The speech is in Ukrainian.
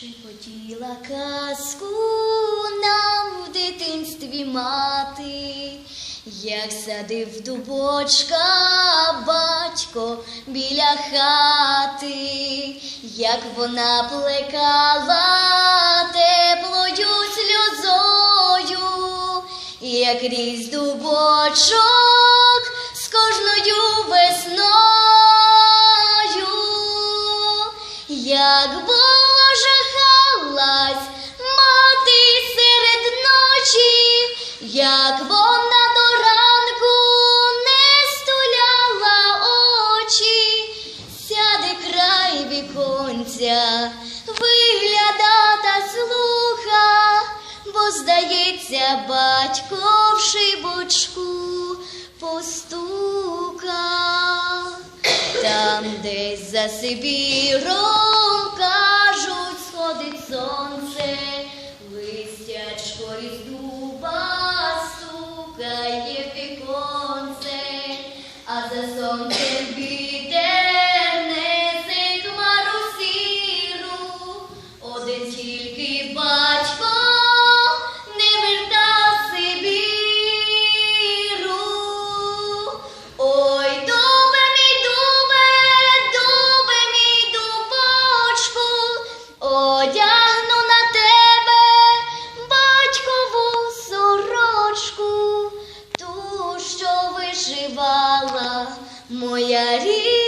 Шепотіла казку нам в дитинстві мати, як садив дубочка батько біля хати, як вона плекала теплою сльозою, як ріс дубочок з кожною весною, як віконця, вигляда слуха, бо здається, батько в шибочку постукав. Там десь за Сибіром кажуть, сходить сонце, листячко із дуба стукає віконце, а за сонцем вітер вишивала моя рідна.